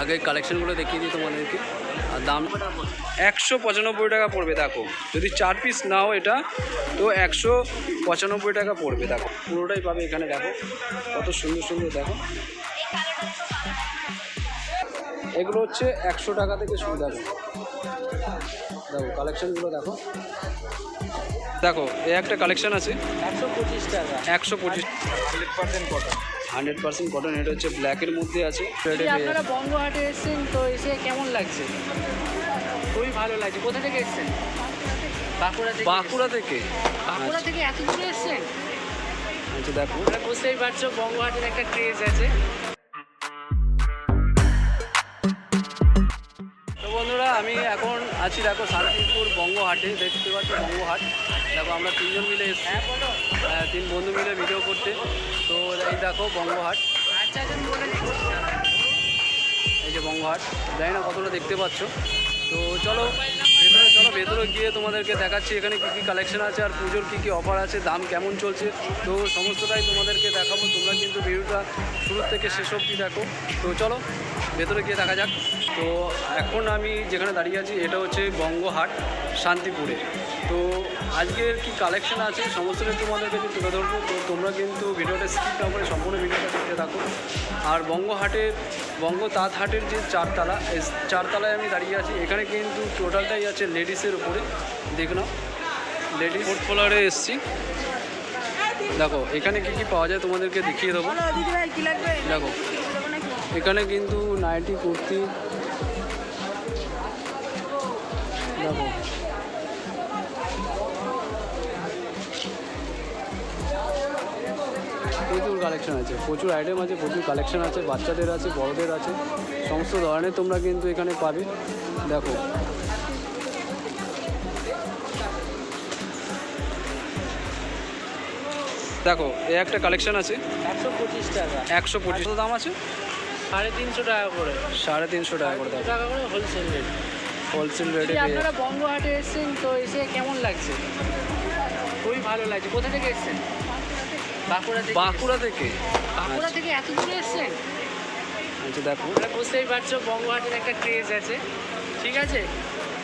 আগে কালেকশনগুলো দেখিয়ে দিই তোমাদেরকে। আর দাম একশো পঁচানব্বই টাকা পড়বে দেখো। যদি চার পিস নাও এটা তো একশো পঁচানব্বই টাকা পড়বে দেখো। পুরোটাই পাবে এখানে দেখো। কত সুন্দর সুন্দর দেখো। এগুলো হচ্ছে একশো টাকা থেকে শুরু দেখো। দেখো কালেকশনগুলো দেখো। দেখো এই একটা কালেকশন আছে। একশো পঁচিশ টাকা। একশো পঁচিশ hundred percent cotton hundred percent cotton এটা হচ্ছে ব্ল্যাকের মধ্যে আছে। আপনারা বঙ্গহাটে এসেছেন তো এসে কেমন লাগছে? খুবই ভালো লাগছে। কোথা থেকে এসেছেন? বাঁকুড়া থেকে বাঁকুড়া থেকে। বাঁকুড়া থেকে এত দূরে এসেছেন? আচ্ছা দেখো। বুঝতেই পারছ বঙ্গহাটের একটা ক্রেজ আছে। তো বন্ধুরা আমি এখন আছি দেখো শান্তিপুর বঙ্গহাটে দেখতে পাচ্ছি বঙ্গহাট। আমরা তিনজন মিলে এসেছি। হ্যাঁ, তিন বন্ধু মিলে ভিডিও করতে। তো এই দেখো বঙ্গহাট। আচ্ছা আচ্ছা এই যে বঙ্গহাট। জানি না কতটা দেখতে পাচ্ছ। তো চলো ভেতরে চলো ভেতরে গিয়ে তোমাদেরকে দেখাচ্ছি এখানে কী কী কালেকশন আছে আর পুজোর কী কী অফার আছে দাম কেমন চলছে। তো সমস্তটাই তোমাদেরকে দেখাবো। তোমরা কিন্তু ভিডিওটা শুরু থেকে শেষ অবধি দেখো। তো চলো ভেতরে গিয়ে দেখা যাক। তো এখন আমি যেখানে দাঁড়িয়ে আছি এটা হচ্ছে বঙ্গহাট শান্তিপুরে। তো আজকের কি কালেকশন আছে? সমস্তটাই তোমাদের কাছে তুলে ধরবো। তো তোমরা কিন্তু ভিডিওটা স্কিপ না করে সম্পূর্ণ ভিডিওটা দেখতে থাকো। আর বঙ্গহাটের বঙ্গ তাঁত হাটের যে চারতলা এই চারতলায় আমি দাঁড়িয়ে আছি। এখানে কিন্তু টোটালটাই আছে লেডিসের উপরে। দেখ নাও। লেডিস ফোর্থ ফ্লোরে এসছি। দেখো এখানে কি কি পাওয়া যায় তোমাদেরকে দেখিয়ে দেবো। দেখো এখানে কিন্তু নাইটি কুর্তি। দেখো কালেকশন আছে। প্রচুর আইটেম আছে প্রচুর কালেকশন আছে বাচ্চাদের আছে বড়দের আছে সমস্ত ধরনের তোমরা কিন্তু এখানে পাবে। দেখো। দেখো এ একটা কালেকশন আছে। একশো পঁচিশ টাকা। একশো পঁচিশ। দাম আছে? সাড়ে তিনশো টাকা করে। সাড়ে তিনশো টাকা করে টাকা করে হোলসেল রেট হোলসেল রেটে আপনারা বঙ্গহাটে এসেছেন তো এসে কেমন লাগছে? খুবই ভালো লাগছে। কোথা থেকে এসেছেন? বাঁকুড়া থেকে। বাঁকুড়া থেকে? বাঁকুড়া থেকে এত দূরে এসেছেন? আচ্ছা দেখো। বুঝতেই পারছ বঙ্গহাটের একটা ক্রেজ আছে। ঠিক আছে?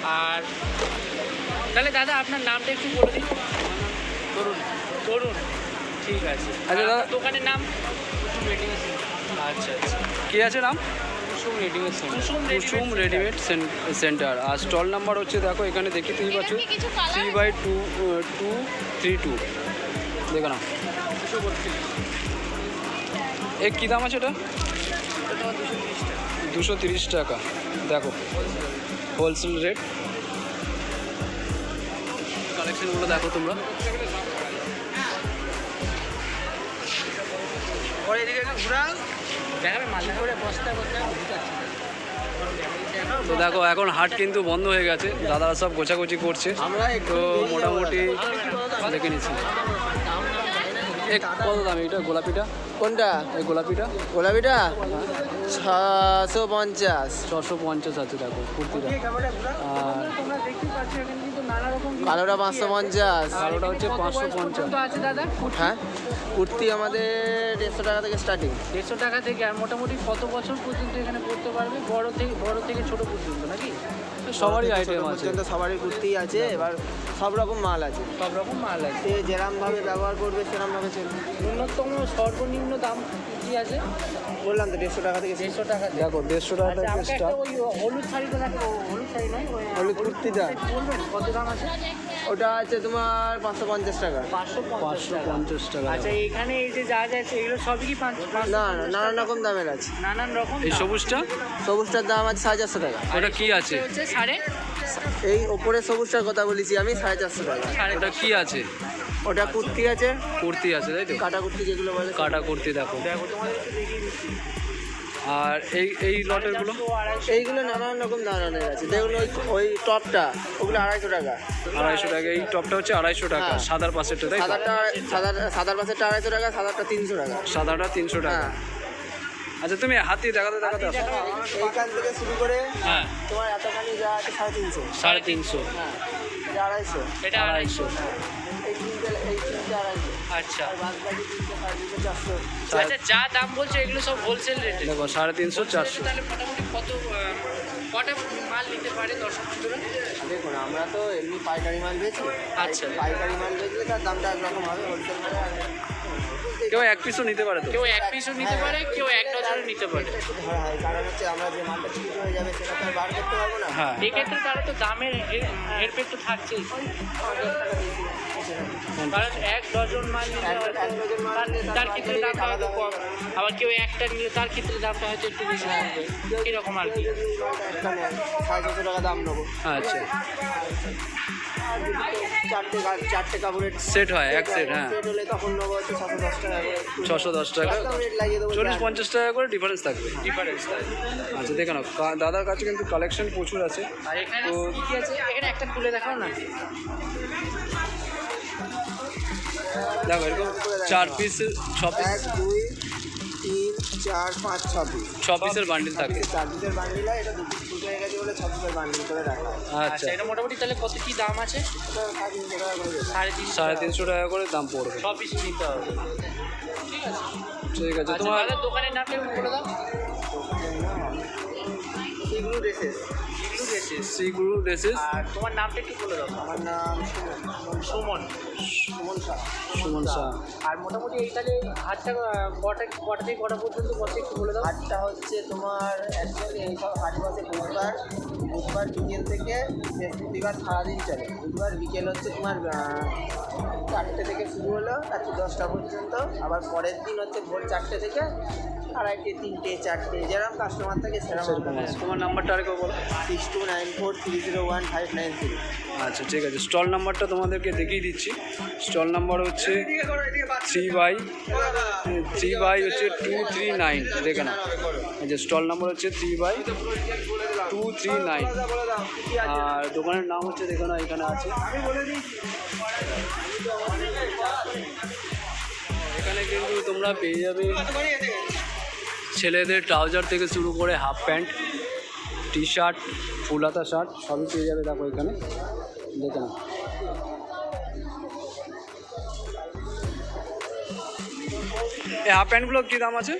আর তাহলে দাদা আপনার নামটা একটু বলে দিন। তরুণ তরুণ ঠিক আছে। আচ্ছা, দাদা- দোকানের নাম? আচ্ছা আচ্ছা। কি আছে নাম? Kusum readymade Kusum Kusum readymade centre. আর স্টল নাম্বার হচ্ছে দেখো এখানে দেখতেই পাচ্ছ three by two two three two দেখো না এ কী দাম আছে এটা দুশো তিরিশ টাকা। দেখো হোলসেল রেট কালেকশনগুলো দেখো তোমরা। তো দেখো এখন হাট কিন্তু বন্ধ হয়ে গেছে। দাদারা সব গোছাগুছি করছে। তো মোটামুটি দেখে নিচ্ছি। কত দাম এটা গোলাপিটা? কোনটা? এই গোলাপিটা? গোলাপিটা? ছশো পঞ্চাশ। ছশো পঞ্চাশ আছে দেখো কুর্তিটা। আর তোমরা দেখতে পাচ্ছ এখানে কিন্তু নানা রকম কালোটা পাঁচশো পঞ্চাশ। কালোটা হচ্ছে পাঁচশো পঞ্চাশ। আছে দাদা? হ্যাঁ? কুর্তি আমাদের দেড়শো টাকা থেকে স্টার্টিং দেড়শো টাকা থেকে আর মোটামুটি কত বছর পর্যন্ত এখানে পড়তে পারবে? বড় থেকে বড় থেকে ছোট পর্যন্ত নাকি? সবারই আইটেম আছে। সবারই কুর্তি আছে এবার সব রকম মাল আছে। সব রকম মাল আছে। সে যেরকম ভাবে ব্যবহার করবে সেরকম ভাবে চলবে। ন্যূনতম সর্বনিম্ন দাম কি আছে? বললাম তো দেড়শো টাকা থেকে দেড়শো টাকা দেখো দেড়শো টাকা আচ্ছা থেকে ওই হলুদ শাড়িটা দেখো হলুদ শাড়ি নয় হলুদ কুর্তিটা। কত দাম আছে? ওটা আছে তোমার পাঁচশো পঞ্চাশ টাকা। পাঁচশো পাঁচশো পঞ্চাশ টাকা। আচ্ছা এখানে এই যে যা যা আছে এগুলো সবই কি পাঁচশো না না নানান রকম দামের আছে। নানান রকম এই সবুজটা? সবুজটার দাম আছে সাড়ে চারশো টাকা। ওটা কি আছে? হচ্ছে সাড়ে এই ওপরে সবুজটার কথা বলেছি আমি সাড়ে চারশো টাকা। সাড়ে ওটা কি আছে? ওটা কুর্তি আছে। কুর্তি আছে তাই তো? কাটা কুর্তি যেগুলো বলে। কাটা কুর্তি দেখো। দেখো তোমাদের দেখিয়ে দিচ্ছি। আর এই এই লটেরগুলো? এইগুলো নানান রকম দামের আছে। দেখুন ওই ওই টপটা ওগুলো আড়াইশো টাকা। আড়াইশো টাকা। এই টপটা হচ্ছে আড়াইশো টাকা হ্যাঁ। সাদার পাশেরটা তাই তো? সাদাটা সাদা সাদার পাশেরটা আড়াইশো টাকা সাদাটা তিনশো টাকা। সাদাটা তিনশো টাকা। হ্যাঁ। আচ্ছা তুমি হাতি দেখাতে দেখাতে আসো। এইখান থেকে শুরু করে হ্যাঁ। তোমার এতখানি যা আছে সাড়ে তিনশো। সাড়ে তিনশো। হ্যাঁ। আড়াইশো এটা আড়াইশো। আড়াইশো। এই তিনটে এই তিনটে আড়াইশো। আচ্ছা। চারশো আচ্ছা যা দাম বলছো এগুলো সব হোলসেল রেট দেখো সাড়ে তিনশো চারশো। তাহলে মোটামুটি কত কটা মাল নিতে পারে দর্শক বন্ধুরা? দেখুন আমরা তো এমনি পাইকারি মাল বেচি। আচ্ছা। পাইকারি মাল বেচলে তার দামটা একরকম হবে হোলসেল মালে কেউ এক পিসও নিতে পারে তো? কেউ এক পিসও নিতে পারে কেউ এক ডজনও নিতে পারে। হয় কারণ হচ্ছে আমরা যে মালটা বিক্রি হয়ে যাবে সেটা তো বার করতে পারব না। হ্যাঁ। এক্ষেত্রে তাহলে তো দামের হের- হেরফের তো থাকছেই। কারণ এক ডজন মাল নিলে তার- তার তার ক্ষেত্রে দামটা হয়তো কম। আবার কেউ একটা নিলে তার ক্ষেত্রে দামটা হয়তো একটু বেশি থাকবে এরকম আর কি। সাড়ে টাকা দাম নেব আচ্ছা। চারটে চারটে কাপড়ের সেট হয় এক সেট হ্যাঁ। সেট হলে তখন নেব হচ্ছে ছশো দশ টাকা। ছশো দশ টাকা। চল্লিশ পঞ্চাশ টাকা করে ডিফারেন্স থাকবে। ডিফারেন্স আচ্ছা দেখে নাও। দাদার কাছে কিন্তু কালেকশন প্রচুর আছে। তো- একটা খুলে দেখাও না। দেখো এরকম চার পিস ছ পিস এক দুই চার পাঁচ ছ পিস ছ পিসের বান্ডিল থাকে। চার পিসের বান্ডিল হয় এটা দু পিস ফুটো হয়ে গেছে বলে ছ পিসের বান্ডিল করে রাখা আচ্ছা। আচ্ছা এটা মোটামুটি তাহলে কত কি দাম আছে? সাড়ে তিনশো টাকা করে সাড়ে তিনশো টাকা। করে দাম পড়বে। ছ পিস নিতে হবে। ঠিক আছে ঠিক আছে আচ্ছা তোমার দোকানের নামটা বলে দাও। এগুলো ড্রেসেস বেশি গুরু ড্রেসেস আর তোমার নামটা একটু বলে দাও। আমার নাম সুমন। সুমন। সুমন শাহ। সুমন শাহ। আর মোটামুটি এই তাহলে হাটটা কটা কটা থেকে কটা পর্যন্ত বসে একটু বলে দাও। হাটটা হচ্ছে তোমার অ্যাকচুয়ালি এই সব হাট বসে বুধবার বুধবার বিকেল থেকে বৃহস্পতিবার সারাদিন চলে। বুধবার বিকেল হচ্ছে তোমার চারটে থেকে শুরু হলো রাত্রি দশটা পর্যন্ত। আবার পরের দিন হচ্ছে ভোর চারটে থেকে আড়াইটে তিনটে চারটে যেরকম কাস্টমার থাকে সেরকম সেরকম তোমার নাম্বারটা আরেকবার বলো। Six two nine four three zero one five nine আচ্ছা ঠিক আছে। স্টল নাম্বারটা তোমাদেরকে দেখিয়ে দিচ্ছি। স্টল নাম্বার হচ্ছে থ্রি বাই থ্রি বাই হচ্ছে টু থ্রি নাইন দেখে না যে স্টল নাম্বার হচ্ছে three by two three nine আর দোকানের নাম হচ্ছে, দেখে না এখানে আছে। এখানে কিন্তু তোমরা পেয়ে যাবে ছেলেদের ট্রাউজার থেকে শুরু করে half pant. T shirt full হাতা শার্ট সবই পেয়ে যাবে দেখো এখানে। দেখে না এই হাফ প্যান্টগুলো কী দাম আছে?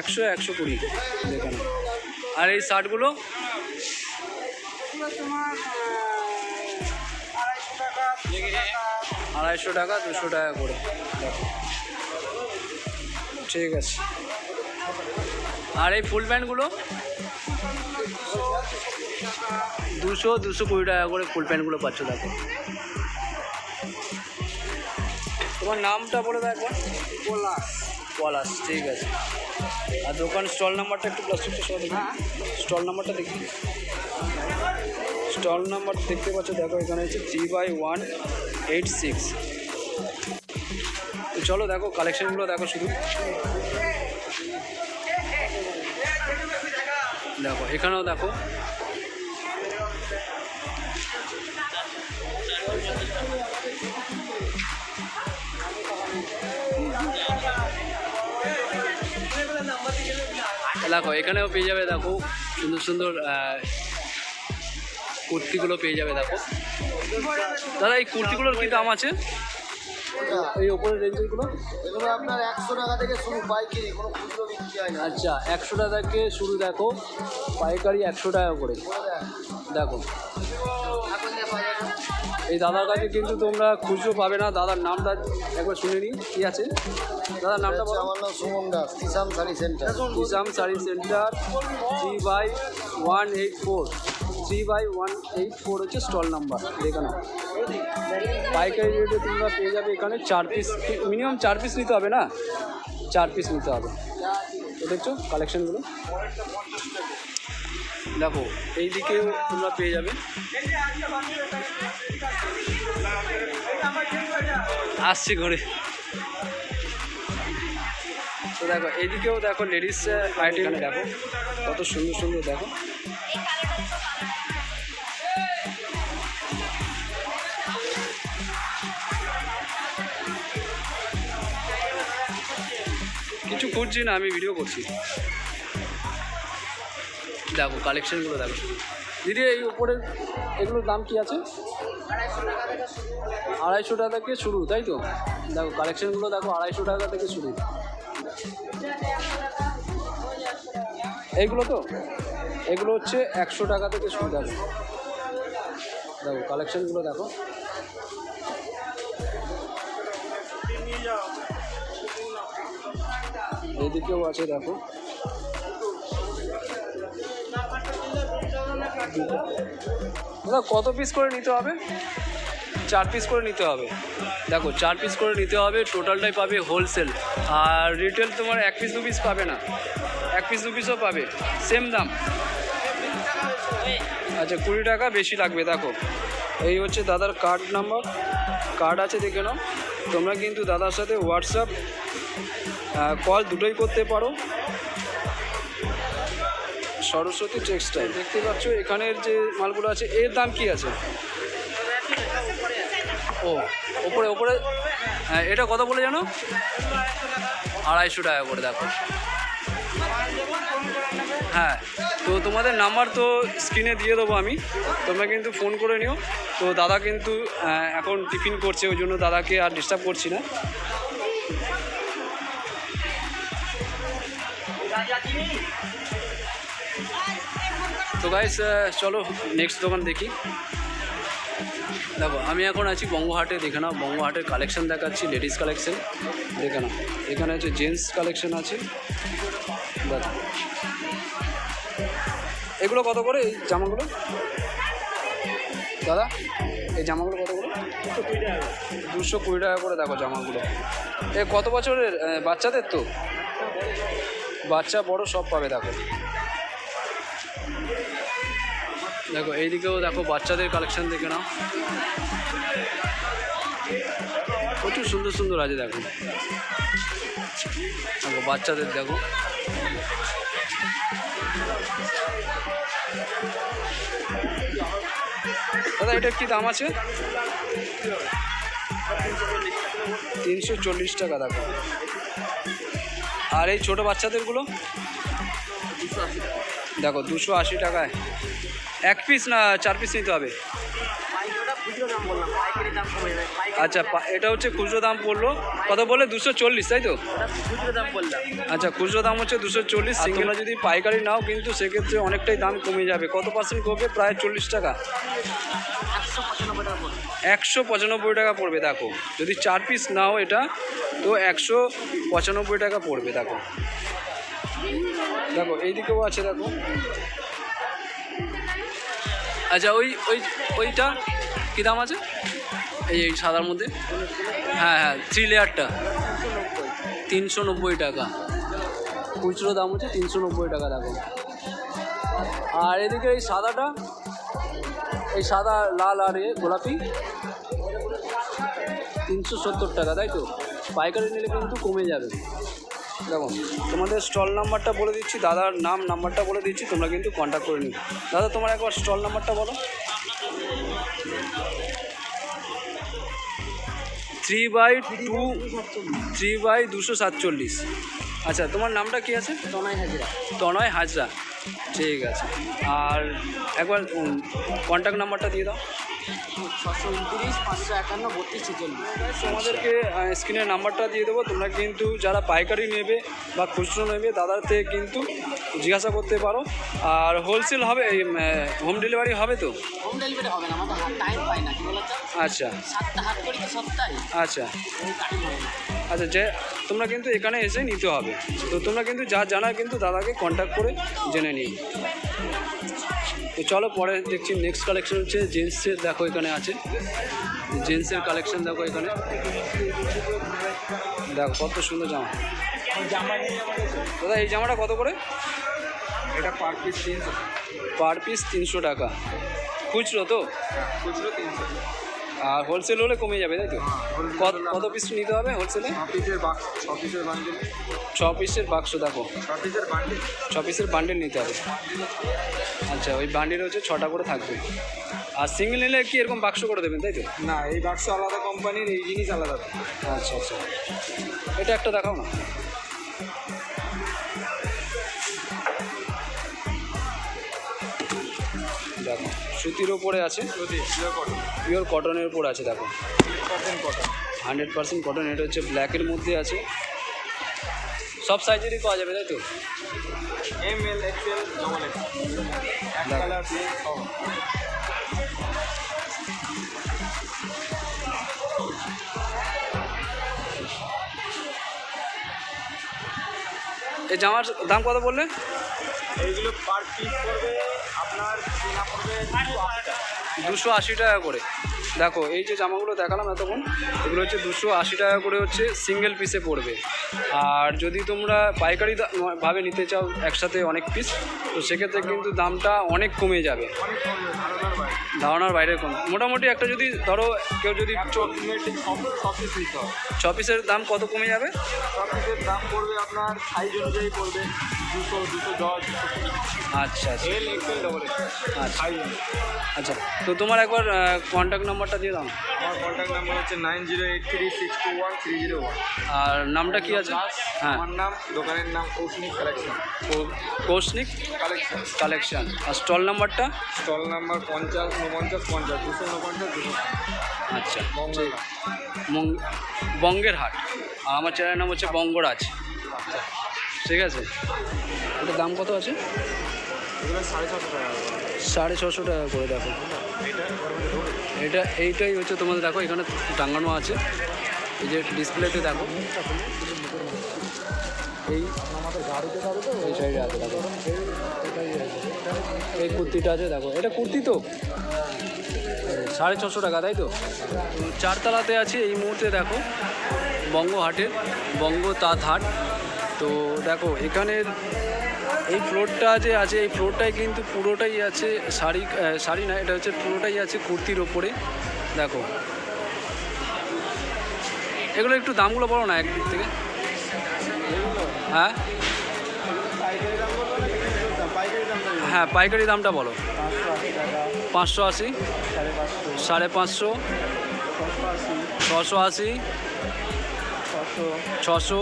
একশো একশো কুড়ি। দেখে না আর এই শার্টগুলো আড়াইশো টাকা, দুশো টাকা করে। ঠিক আছে। আর এই ফুল প্যান্টগুলো? দুশো দুশো কুড়ি টাকা করে ফুল প্যান্টগুলো পাচ্ছ দেখো। তোমার নামটা বলে দাও একবার। পলাশ। পলাশ ঠিক আছে। আর দোকান স্টল নাম্বারটা একটু প্লাস্টিকটা সহ দেখি। স্টল নাম্বারটা দেখি। স্টল নাম্বার দেখতে পাচ্ছ দেখো এখানে হচ্ছে three by one eight six তো চলো দেখো কালেকশনগুলো দেখো শুধু। দেখো, এখানেও দেখো। দেখো, এখানেও পেয়ে যাবে, দেখো, সুন্দর সুন্দর কুর্তিগুলো পেয়ে যাবে, দেখো। দাদা, এই কুর্তিগুলোর কি দাম আছে? এই ওপরের রেঞ্জেরগুলো এগুলো আপনার একশো টাকা থেকে শুরু পাইকারি কোনো খুচরো বিক্রি হয় না। আচ্ছা একশো টাকা থেকে শুরু দেখো পাইকারি একশো টাকা করে। দেখো। এই দাদার কাছে কিন্তু তোমরা খুচরো পাবে না দাদার নামটা একবার শুনে নিই কী আছে? দাদার নামটা বলো। আমার নাম Suman Das Kisham sari centre. ইসাম sari centre three by one eight four. Three by one eight four হচ্ছে স্টল নাম্বার দেখে নাও। পাইকারি রেটে তোমরা পেয়ে যাবে এখানে চার পিস মিনিমাম চার পিস নিতে হবে না? চার পিস নিতে হবে। তো দেখছ কালেকশনগুলো দেখো এই দিকেও তোমরা পেয়ে যাবে। আসছি ঘরে। তো দেখো, এইদিকেও দেখো লেডিস আইটেম দেখো। কত সুন্দর সুন্দর দেখো। কিছু খুঁজছি না, আমি ভিডিও করছি। দেখো কালেকশনগুলো দেখো দিদি, এই উপরের এগুলোর দাম কি আছে? আড়াইশো টাকা থেকে শুরু আড়াইশো টাকা থেকে শুরু তাই তো? দেখো কালেকশনগুলো দেখো, আড়াইশো টাকা থেকে শুরু। এইগুলো তো? এগুলো হচ্ছে একশো টাকা থেকে শুরু, দেখো। দেখো কালেকশনগুলো দেখো। এদিকেও আছে, দেখো। দাদা, কত পিস করে নিতে হবে? চার পিস করে নিতে হবে। দেখো, চার পিস করে নিতে হবে টোটালটাই পাবে হোলসেল আর রিটেল তোমার এক পিস দু পিস পাবে না। এক পিস দু পিসও পাবে। সেম দাম। আচ্ছা কুড়ি টাকা বেশি লাগবে, দেখো। এই হচ্ছে দাদার কার্ড নাম্বার কার্ড আছে, দেখে নাও। তোমরা কিন্তু দাদার সাথে হোয়াটসঅ্যাপ কল দুটোই করতে পারো। সরস্বতী টেক্সটাইল দেখতে পাচ্ছ, এখানের যে মালগুলো আছে, এর দাম কি আছে? ও, ওপরে ওপরে? হ্যাঁ এটা কত বলে জানো? আড়াইশো টাকা করে, দেখো। হ্যাঁ তো তোমাদের নাম্বার তো স্ক্রিনে দিয়ে দেবো আমি। তোমরা কিন্তু ফোন করে নিও। তো দাদা কিন্তু এখন টিফিন করছে, ওই জন্য দাদাকে আর ডিস্টার্ব করছি না। তো গাইস চলো নেক্সট দোকান দেখি। দেখো, আমি এখন আছি বঙ্গহাটে, দেখে নাও, বঙ্গহাটের কালেকশন দেখাচ্ছি লেডিস কালেকশন দেখে নাও। এখানে হচ্ছে জেন্টস কালেকশন আছে। দেখো। এগুলো কত করে এই জামাগুলো? দাদা, এই জামাগুলো কত করে? দুশো কুড়ি টাকা করে দেখো জামাগুলো। এ, কত বছরের? বাচ্চাদের তো? বাচ্চা বড় সব পাবে, দেখো। দেখো, এইদিকেও দেখো বাচ্চাদের কালেকশন দেখে নাও। প্রচুর সুন্দর সুন্দর আছে, দেখো। দেখো, বাচ্চাদের দেখো। দাদা এটা কি দাম আছে? তিনশো চল্লিশ টাকা, দেখো। আর এই ছোটো বাচ্চাদেরগুলো? দেখো, দুশো আশি টাকায়। এক পিস না, চার পিস নিতে হবে? আচ্ছা এটা হচ্ছে খুচরো দাম পড়ল। কত বলে দুশো চল্লিশ তাই তো? আচ্ছা খুচরো দাম হচ্ছে দুশো চল্লিশ সিঙ্গেলা। যদি পাইকারি নাও কিন্তু সেক্ষেত্রে অনেকটাই দাম কমে যাবে। কত পার্সেন্ট কমবে প্রায় চল্লিশ টাকা। একশো পঁচানব্বই টাকা পড়বে দেখো। যদি চার পিস নাও এটা তো একশো পঁচানব্বই টাকা পড়বে দেখো। দেখো এইদিকেও আছে দেখো। আচ্ছা ওই ওই ওইটা কী দাম আছে? এই সাদার মধ্যে? হ্যাঁ হ্যাঁ থ্রি লেয়ারটা তিনশো নব্বই টাকা। খুচরো দাম হচ্ছে তিনশো নব্বই টাকা দেখো আর এদিকে এই সাদাটা, এই সাদা লাল আর এ গোলাপি, তিনশো সত্তর টাকা, তাই তো? পাইকারি নিলে কিন্তু কমে যাবে। দেখো, তোমাদের স্টল নাম্বারটা বলে দিচ্ছি, দাদার নাম নাম্বারটা বলে দিচ্ছি, তোমরা কিন্তু কন্ট্যাক্ট করে নিও। দাদা, তোমার একবার স্টল নাম্বারটা বলো। Three by two three by দুশো সাতচল্লিশ। আচ্ছা তোমার নামটা কি আছে? তনয় হাজরা। তনয় হাজরা। ঠিক আছে। আর একবার কন্ট্যাক্ট নাম্বারটা দিয়ে দাও। ছশো উনত্রিশ পাঁচশো একান্ন বত্রিশ ছেচল্লিশ। তোমাদেরকে স্ক্রিনের নাম্বারটা দিয়ে দেবো। তোমরা কিন্তু যারা পাইকারি নেবে বা খুচরো নেবে দাদার থেকে কিন্তু জিজ্ঞাসা করতে পারো। আর হোলসেল হবে হোম ডেলিভারি হবে তো? হোম ডেলিভারি হবে না আমাদের টাইম পাই না আচ্ছা। সাতটা হাত করি সপ্তাহে। আচ্ছা। আচ্ছা যে তোমরা কিন্তু এখানে এসে নিতে হবে। তো তোমরা কিন্তু যা জানার কিন্তু দাদাকে কন্ট্যাক্ট করে জেনে নিও। তো চলো পরে দেখছি নেক্সট কালেকশন হচ্ছে জেন্টসের দেখো এখানে আছে। জেন্টসের কালেকশন দেখো এখানে। দেখো কত সুন্দর জামা। দাদা এই জামাটা কত করে? এটা পার পিস তিনশো। পার পিস তিনশো টাকা। খুচরো তো? খুচরো তিনশো। আর হোলসেল হলে কমে যাবে তাই তো? কত কত পিস নিতে হবে হোলসেলে ছ পিসের বাক্স দেখো। ছ পিসের বান্ডেল নিতে হবে। আচ্ছা ওই বান্ডেল হচ্ছে ছটা করে থাকবে। আর সিঙ্গেল নিলে কি এরকম বাক্স করে দেবেন তাই তো? না এই বাক্স আলাদা কোম্পানির এই জিনিস আলাদা। আচ্ছা আচ্ছা। এটা একটা দেখাও না। সুতির ওপরে আছে। পিওর কটনের উপর আছে দেখো। হান্ড্রেড পার্সেন্ট কটন এটা হচ্ছে ব্ল্যাকের মধ্যে আছে। সব সাইজেরই পাওয়া যাবে তাই তো? এম এল এক্সেল ডবল এই জামার দাম কত বললে? এইগুলো পার পিস পড়বে আপনার দুশো আশি টাকা করে। দেখো এই যে জামাগুলো দেখালাম এতক্ষণ এগুলো হচ্ছে দুশো আশি টাকা করে হচ্ছে সিঙ্গেল পিসে পড়বে। আর যদি তোমরা পাইকারি ভাবে নিতে চাও একসাথে অনেক পিস তো সেক্ষেত্রে কিন্তু দামটা অনেক কমে যাবে। ধারণার বাইরে কম। মোটামুটি একটা যদি ধরো কেউ যদি ছ পিসের দাম কত কমে যাবে? সব পিসের দাম পড়বে আপনার সাইজ অনুযায়ী পড়বে দুশো দুশো দশ আচ্ছা। আচ্ছা আচ্ছা আচ্ছা তো তোমার একবার কন্ট্যাক্ট নাম্বারটা দিয়ে দাও। আমার কন্ট্যাক্ট নাম্বার হচ্ছে nine zero eight three six two one three zero one আর নামটা কি আছে? হ্যাঁ। আমার নাম দোকানের নাম Koushnik collection Koushnik collection collection আর স্টল নাম্বারটা? স্টল নাম্বার পঞ্চাশ উনপঞ্চাশ পঞ্চাশ দুশো উনপঞ্চাশ দুশো আচ্ছা। বঙ্গের হাট আর আমার চ্যানেলের নাম হচ্ছে বঙ্গরাজ। ঠিক আছে? এটার দাম কত আছে? সাড়ে ছশো টাকা সাড়ে ছশো টাকা করে দেখো। এটা, এইটাই হচ্ছে তোমাদের দেখো, এখানে টাঙানো আছে। এই যে ডিসপ্লেতে দেখো। এই এই সাইডে আছে, দেখো। এই কুর্তিটা আছে, দেখো। এটা কুর্তি তো? সাড়ে ছশো টাকা, তাই তো? চারতলাতে আছে, এই মুহূর্তে দেখো বঙ্গ হাটের বঙ্গ তাঁত হাট। তো দেখো, এখানের এই ফ্লোরটা যে আছে, এই ফ্লোরটাই কিন্তু পুরোটাই আছে শাড়ি শাড়ি না, এটা হচ্ছে পুরোটাই আছে কুর্তির ওপরে। দেখো। এগুলো একটু দামগুলো বলো না একদিক থেকে। হ্যাঁ। হ্যাঁ পাইকারি দামটা বলো। পাঁচশো আশি। সাড়ে পাঁচশো। ছশো আশি। ছশো।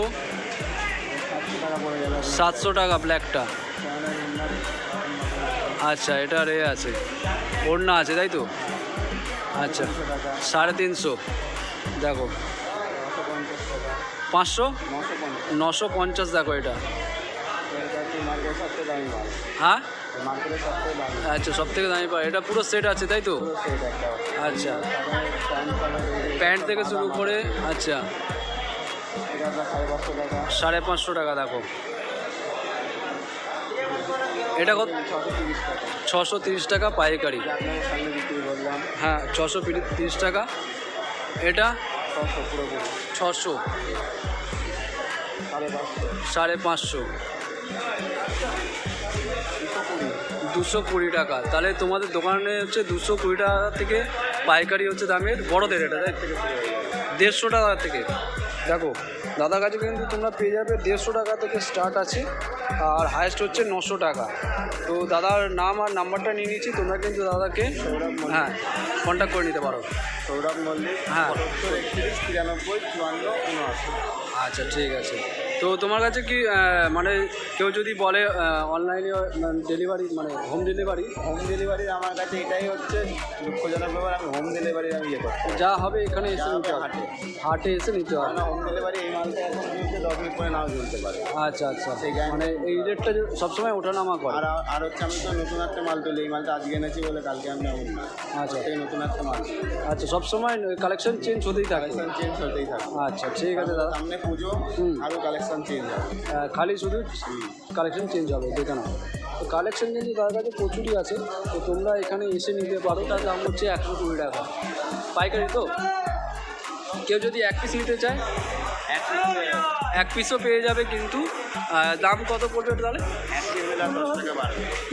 সাতশো টাকা ব্ল্যাকটা আচ্ছা এটা রে আছে। ওড়না আছে, তাই তো? আচ্ছা সাড়ে তিনশো। দেখো। পাঁচশো? নশো পঞ্চাশ, দেখো এটা। হ্যাঁ? আচ্ছা সব থেকে দামি পায় এটা পুরো সেট আছে, তাই তো? আচ্ছা। প্যান্ট থেকে শুরু করে আচ্ছা। সাড়ে পাঁচশো টাকা, দেখো। এটা কত? ছশো তিরিশ টাকা পাইকারি। হ্যাঁ ছশো তিরিশ টাকা। এটা ছশো। সাড়ে পাঁচশো। দুশো কুড়ি টাকা। তাহলে তোমাদের দোকানে হচ্ছে দুশো কুড়ি টাকা থেকে পাইকারি হচ্ছে দামের বড়দের এটা দেড়শো টাকা থেকে। দেখো দাদার কাছে কিন্তু তোমরা পেয়ে যাবে দেড়শো টাকা থেকে স্টার্ট আছে আর হায়েস্ট হচ্ছে নশো টাকা। তো দাদার নাম আর নাম্বারটা নিয়ে নিচ্ছি তোমরা কিন্তু দাদাকে হ্যাঁ কন্ট্যাক্ট করে নিতে পারো। সৌরভ মল্লিক হ্যাঁ। একত্রিশ তিরানব্বই চুয়ান্ন উনআশি। আচ্ছা ঠিক আছে। তো তোমার কাছে কি মানে কেউ যদি বলে অনলাইনে ডেলিভারি মানে হোম ডেলিভারি হোম ডেলিভারি আমার কাছে এটাই হচ্ছে দুঃখজনক ব্যাপার আমি হোম ডেলিভারি আমি ইয়ে করছি। যা হবে এখানে এসে নিতে হবে। হাটে। হাটে এসে নিতে হবে। কারণ হোম ডেলিভারি এই মালটা এখন চলছে দশ মিনিট পরে নাও চলতে পারে। আচ্ছা আচ্ছা। মানে এই রেটটা যে সবসময় ওঠানামা করে। আর আর হচ্ছে আমি তো নতুন একটা মাল তুলি এই মালটা আজকে এনেছি বলে কালকে আমি নেব না। আচ্ছা। এটাই নতুন একটা মাল। আচ্ছা সবসময় কালেকশন চেঞ্জ হতেই থাকে। কালেকশন চেঞ্জ হতেই থাকে। আচ্ছা ঠিক আছে দাদা। সামনে পুজো। আরও কালেকশন চেঞ্জ হবে। আহ, খালি শুধু কালেকশন চেঞ্জ হবে দেখে নাও তো কালেকশন কিন্তু তার কাছে প্রচুরই আছে। তো তোমরা এখানে এসে নিতে পারো তার দাম হচ্ছে একশো কুড়ি টাকা। পাইকারি তো? কেউ যদি এক পিস নিতে চায় এক পিসও পেয়ে যাবে কিন্তু দাম কত পড়বে তাহলে?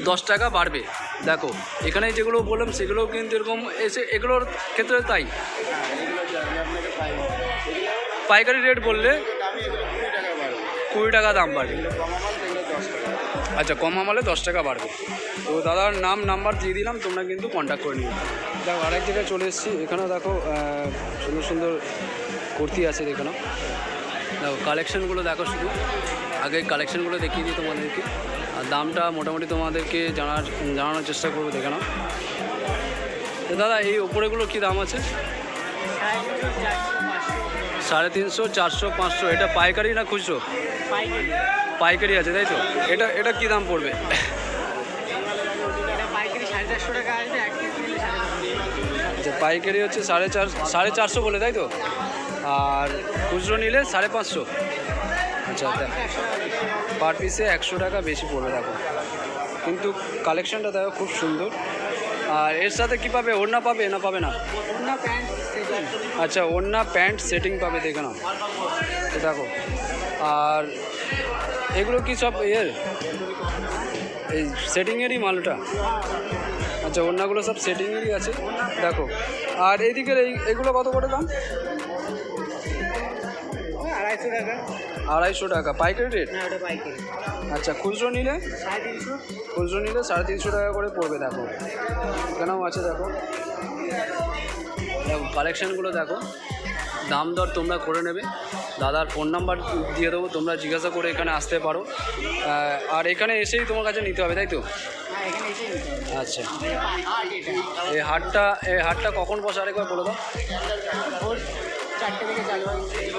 দশ টাকা বাড়বে। দেখো এখানে যেগুলো বললাম সেগুলোও কিন্তু এরকম এসে এগুলোর ক্ষেত্রে তাই। হ্যাঁ পাইকারি রেট বললে দামি এগুলো কুড়ি টাকা বাড়বে কুড়ি টাকা দাম বাড়বে আচ্ছা কম আমলে দশ টাকা বাড়বে। তো দাদার নাম, নাম্বার দিয়ে দিলাম, তোমরা কিন্তু কন্ট্যাক্ট করে নিও। দেখো, আরেক জায়গায় চলে এসেছি। এখানেও দেখো সুন্দর সুন্দর কুর্তি আছে এখানেও। দেখো কালেকশানগুলো দেখো শুধু। আগে কালেকশানগুলো দেখিয়ে দিই তোমাদেরকে। আর দামটা মোটামুটি তোমাদেরকে জানার, জানানোর চেষ্টা করব দেখে নাও। তো দাদা, এই ওপরেগুলো কী দাম আছে? সাড়ে তিনশো চারশো পাঁচশো এটা পাইকারি না খুচরো? পাইকারি আছে তাই তো? এটা এটা কী দাম পড়বে? আচ্ছা পাইকারি হচ্ছে সাড়ে চার সাড়ে চারশো বলে তাই তো? আর খুচরো নিলে সাড়ে পাঁচশো। আচ্ছা পার পিসে একশো টাকা বেশি পড়বে দেখো। কিন্তু কালেকশনটা দেখো খুব সুন্দর। আর এর সাথে কি পাবে? ওড়না পাবে না পাবে না? আচ্ছা ওড়না প্যান্ট সেটিং পাবে দেখে না দেখো। আর এগুলো কি সব ইয়ের এই সেটিংয়েরই মালটা? আচ্ছা ওড়নাগুলো সব সেটিংয়েরই আছে। দেখো। আর এইদিকের এই এগুলো কত করে দাম? আড়াইশো টাকা। আড়াইশো টাকা। পাইকারি রেট না ওটা পাইকারি। আচ্ছা খুচরো নিলে? সাড়ে তিনশো। খুচরো নিলে সাড়ে তিনশো টাকা করে পড়বে দেখো। এখানেও আছে দেখো? দেখো কালেকশানগুলো দেখো। দাম দর তোমরা করে নেবে। দাদার ফোন নাম্বার দিয়ে দেবো তোমরা জিজ্ঞাসা করে এখানে আসতে পারো। আর এখানে এসেই তোমার কাছে নিতে হবে তাই তো? হ্যাঁ আচ্ছা। এই হাটটা এই হাটটা কখন বসে? আরেকবার বলে দাও।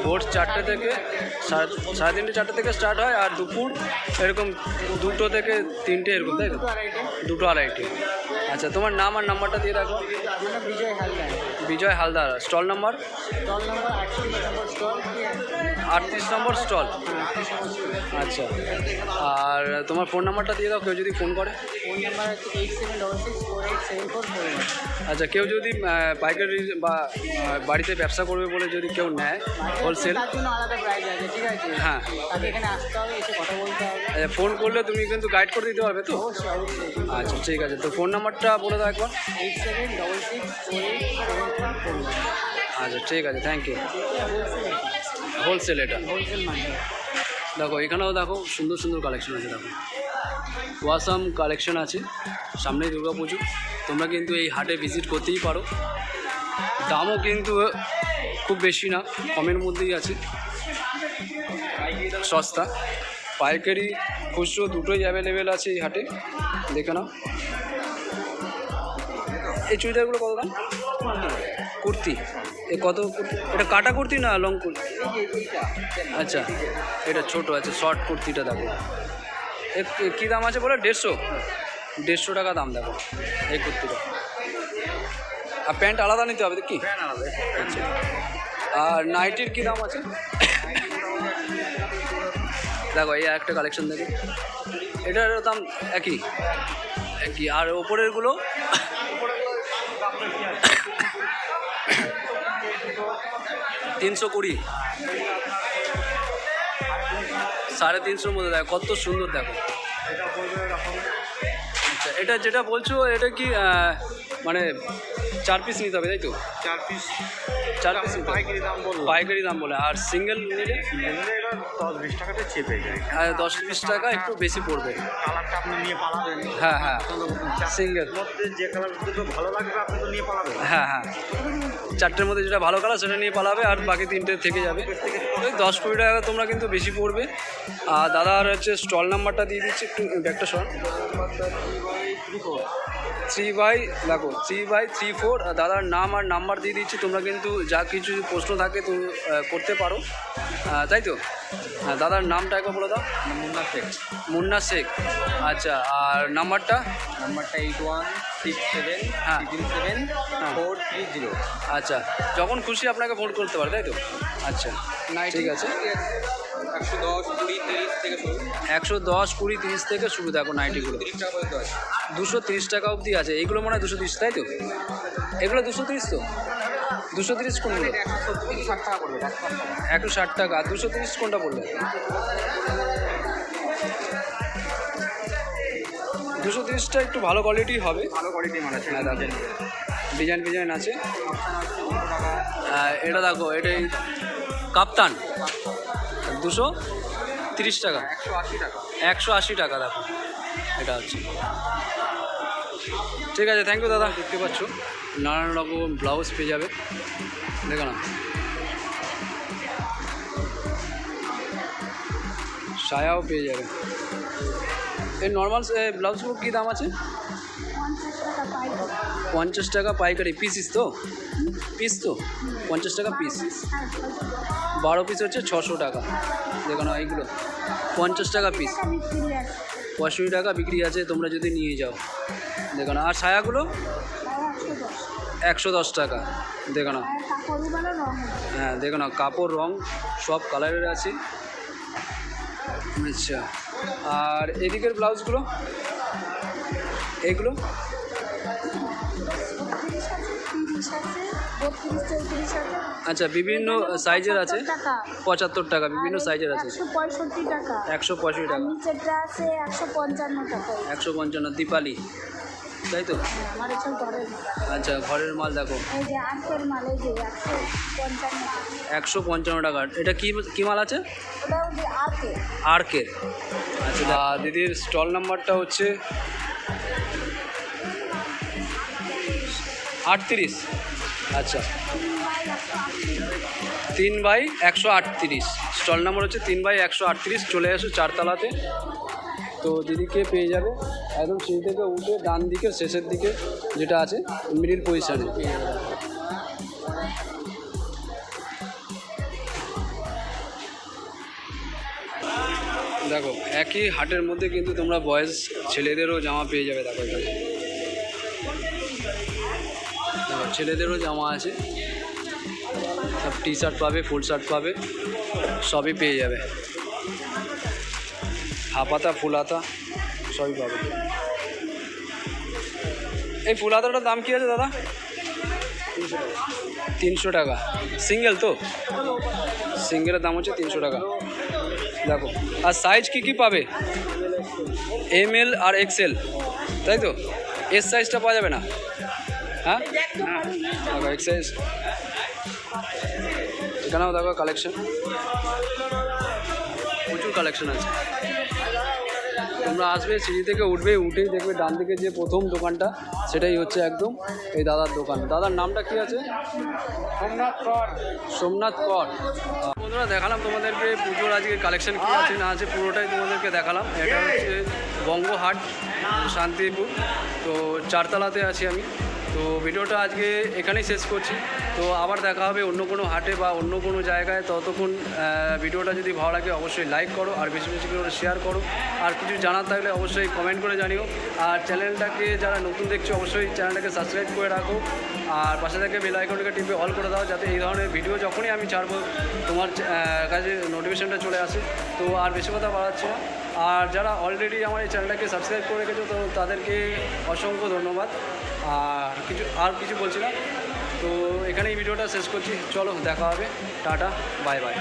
ভোর চারটে থেকে সাড়ে তিনটে চারটে থেকে স্টার্ট হয় আর দুপুর এরকম দুটো থেকে তিনটে এরকম তাই দুটো আড়াইটে। আচ্ছা তোমার নাম আর নাম্বারটা দিয়ে রাখো। Bijoy Haldar. Bijoy Haldar stall number? আটত্রিশ নম্বর স্টল? আচ্ছা। আর তোমার ফোন নাম্বারটা দিয়ে দাও কেউ যদি ফোন করে। আচ্ছা কেউ যদি আহ, পাইকারি বা বাড়িতে ব্যবসা করবে বলে যদি কেউ নেয় হোলসেল হ্যাঁ। আচ্ছা ফোন করলে তুমি কিন্তু গাইড করে দিতে পারবে তো? আচ্ছা ঠিক আছে। তো ফোন নাম্বারটা বলে দাও একবার। এইট সেভেন ডবল সিক্স আচ্ছা ঠিক আছে থ্যাংক ইউ হোলসেল এটা। দেখো, এখানেও দেখো, সুন্দর সুন্দর কালেকশন আছে, দেখো। ওয়াসাম কালেকশন আছে, সামনেই দুর্গা পুজো। তোমরা কিন্তু এই হাটে ভিজিট করতেই পারো। দামও কিন্তু খুব বেশি না, কমের মধ্যেই আছে। সস্তা। পাইকারি খুচরো দুটোই অ্যাভেলেবেল আছে এই হাটে। দেখে নাও। এই চুড়িদারগুলো কত দাম? কুর্তি। এ কত এটা কাটা কুর্তি না লং কুর্তি? আচ্ছা এটা ছোট আছে শর্ট কুর্তিটা দেখো। কী দাম আছে বলে? দেড়শো? দেড়শো টাকা দাম দেখো এই কুর্তিটা। আর প্যান্ট আলাদা নিতে হবে কি? আচ্ছা। আর নাইটির কী দাম আছে? দেখো এই একটা কালেকশন দেখি। এটার দাম একই। একই। আর ওপরেরগুলো? তিনশো কুড়ি। সাড়ে তিনশোর মধ্যে দেখো, কত সুন্দর দেখো। আচ্ছা এটা যেটা বলছো, এটা কি মানে চার পিস নিতে হবে তাই তো? চার পিস চার পিস পাইকারি দাম বলব পাইকারি দাম বলে। আর সিঙ্গেল নিলে? দশ বিশ টাকাতে চেপে যায়। আহ, দশ বিশ টাকা একটু বেশি পড়বে। কালারটা আপনি নিয়ে পালাবেন। হ্যাঁ হ্যাঁ। সিঙ্গেল মধ্যে যে কালার দুটো ভালো লাগবে আপনি তো নিয়ে পালাবেন। হ্যাঁ হ্যাঁ। চারটের মধ্যে যেটা ভালো কালার সেটা নিয়ে পালাবে আর বাকি তিনটে থেকে যাবে। ওই দশ কুড়ি টাকা তোমরা কিন্তু বেশি পড়বে। আর দাদার হচ্ছে স্টল নাম্বারটা দিয়ে দিচ্ছি। একটু ব্যাগটা সর থ্রি বাই দেখো থ্রি বাই থ্রি ফোর দাদার নাম আর নাম্বার দিয়ে দিচ্ছি তোমরা কিন্তু যা কিছু প্রশ্ন থাকে তো আহ, করতে পারো। তাই তো? দাদার নামটা একবার বলে দাও। মুন্না শেখ। মুন্না শেখ। আচ্ছা আর নাম্বারটা নাম্বারটা এইট ওয়ান সিক্স সেভেন হ্যাঁ। সেভেন। ফোর থ্রি জিরো আচ্ছা যখন খুশি আপনাকে ফোন করতে পারে তাই তো? আচ্ছা ঠিক আছে। একশো দশ কুড়ি তিরিশ থেকে শুরু। একশো দশ কুড়ি তিরিশ থেকে শুরু দেখো নাইটিগুলো। দুশো। তিরিশ টাকা অবধি আছে। এইগুলো মনে হয় দুশো তিরিশ তাই তো? এগুলো দুশো তিরিশ তো? দুশো তিরিশ কোনগুলো? একশো ষাট টাকা পড়বে। দুশো তিরিশ কোনটা বললে দুশো তিরিশটা একটু ভালো কোয়ালিটি হবে। ভালো কোয়ালিটি আছে। হ্যাঁ দেখো। ডিজাইন ডিজাইন আছে। এটা দেখো এটাই কাপ্তান। দুশো তিরিশ টাকা। একশো আশি টাকা দেখো এটা হচ্ছে। ঠিক আছে থ্যাংক ইউ দাদা দেখতে পাচ্ছ। নানান রকম ব্লাউজ পেয়ে যাবে। দেখো না। সায়াও পেয়ে যাবে। এই নর্মাল ব্লাউজগুলো কী দাম আছে? পঞ্চাশ টাকা পাইকারি। পিসিস তো? পিস তো? পঞ্চাশ টাকা পিস বারো পিস হচ্ছে ছশো টাকা। দেখুন এইগুলো। পঞ্চাশ টাকা পিস পঁয়ষট্টি টাকা বিক্রি আছে, তোমরা যদি নিয়ে যাও। দেখো না, আর ছায়াগুলো? একশো দশ টাকা। দেখো না। হ্যাঁ দেখো না, কাপড় রং সব কালারের আছে। আচ্ছা আর এদিকের ব্লাউজগুলো? এগুলো? আচ্ছা বিভিন্ন সাইজের আছে? পঁচাত্তর টাকা। বিভিন্ন সাইজের আছে? একশো পঁয়ষট্টি টাকা। একশো পঁয়ষট্টি টাকা। নিচেরটা আছে একশো পঞ্চান্ন টাকা। একশো পঞ্চান্ন দীপালি। তাই তো? ঘরের আচ্ছা ঘরের মাল দেখো। একশো পঞ্চান্ন টাকা। এটা কি কি মাল আছে? আর যে আটে আর্কের আচ্ছা আর দিদির স্টল নাম্বারটা হচ্ছে আটত্রিশ। আচ্ছা। তিন বাই একশো আটত্রিশ। স্টল নাম্বার হচ্ছে তিন বাই একশো আটত্রিশ। চলে আসো চারতলাতে। তো দিদিকে পেয়ে যাবে। একদম সেই থেকে উঠে ডান দিকের শেষের দিকে যেটা আছে, মিডিল পজিশানে। দেখো, একই হাটের মধ্যে কিন্তু তোমরা বয়েজ ছেলেদেরও জামা পেয়ে যাবে দেখো ছেলেদেরও জামা আছে। সব টি শার্ট পাবে ফুল শার্ট পাবে, সবই পেয়ে যাবে। হাফ হাতা ফুল হাতা সবই পাবে। এই ফুল হাতাটার দাম কী আছে দাদা? তিনশো টাকা। সিঙ্গেল তো? সিঙ্গেলের দাম হচ্ছে তিনশো টাকা। দেখো, আর সাইজ কি কি পাবে? এম এল আর এক্সেল তাই তো? এস সাইজটা পাওয়া যাবে না। হ্যাঁ দেখো এক্স সাইজ এখানেও দেখো কালেকশন প্রচুর কালেকশন আছে। তোমরা আসবে সিঁড়ি থেকে উঠবে উঠেই দেখবে ডান দিকে যে প্রথম দোকানটা সেটাই হচ্ছে একদম এই দাদার দোকান। দাদার নামটা কি আছে? সোমনাথ কর। সোমনাথ কর। বন্ধুরা দেখালাম তোমাদেরকে পুজোর আজকে কালেকশন কী আছে না আছে পুরোটাই তোমাদেরকে দেখালাম। এটা হচ্ছে বঙ্গহাট শান্তিপুর। তো চারতলাতে আছি আমি। তো ভিডিওটা আজকে এখানেই শেষ করছি। তো আবার দেখা হবে অন্য কোনো হাটে বা অন্য কোনো জায়গায়। ততক্ষণ ভিডিওটা যদি ভালো লাগে অবশ্যই লাইক করো আর বেশি বেশি করে শেয়ার করো। আর কিছু জানার থাকলে অবশ্যই কমেন্ট করে জানিও। আর চ্যানেলটাকে যারা নতুন দেখছ, অবশ্যই চ্যানেলটাকে সাবস্ক্রাইব করে রাখো। আর পাশে থেকে বেল আইকনটাকে টিপে অল করে দাও, যাতে এই ধরনের ভিডিও যখনই আমি ছাড়বো, তোমার কাছে নোটিফিকেশনটা চলে আসে। তো আর বেশি কথা বাড়াচ্ছি না। আর যারা অলরেডি আমার এই চ্যানেলটাকে সাবস্ক্রাইব করে রেখেছো, তো তাদেরকে অসংখ্য ধন্যবাদ। আর কিছু আর কিছু বলছি না। তো এই ভিডিওটা শেষ করছি। চলো, দেখা হবে। Tata, bye bye.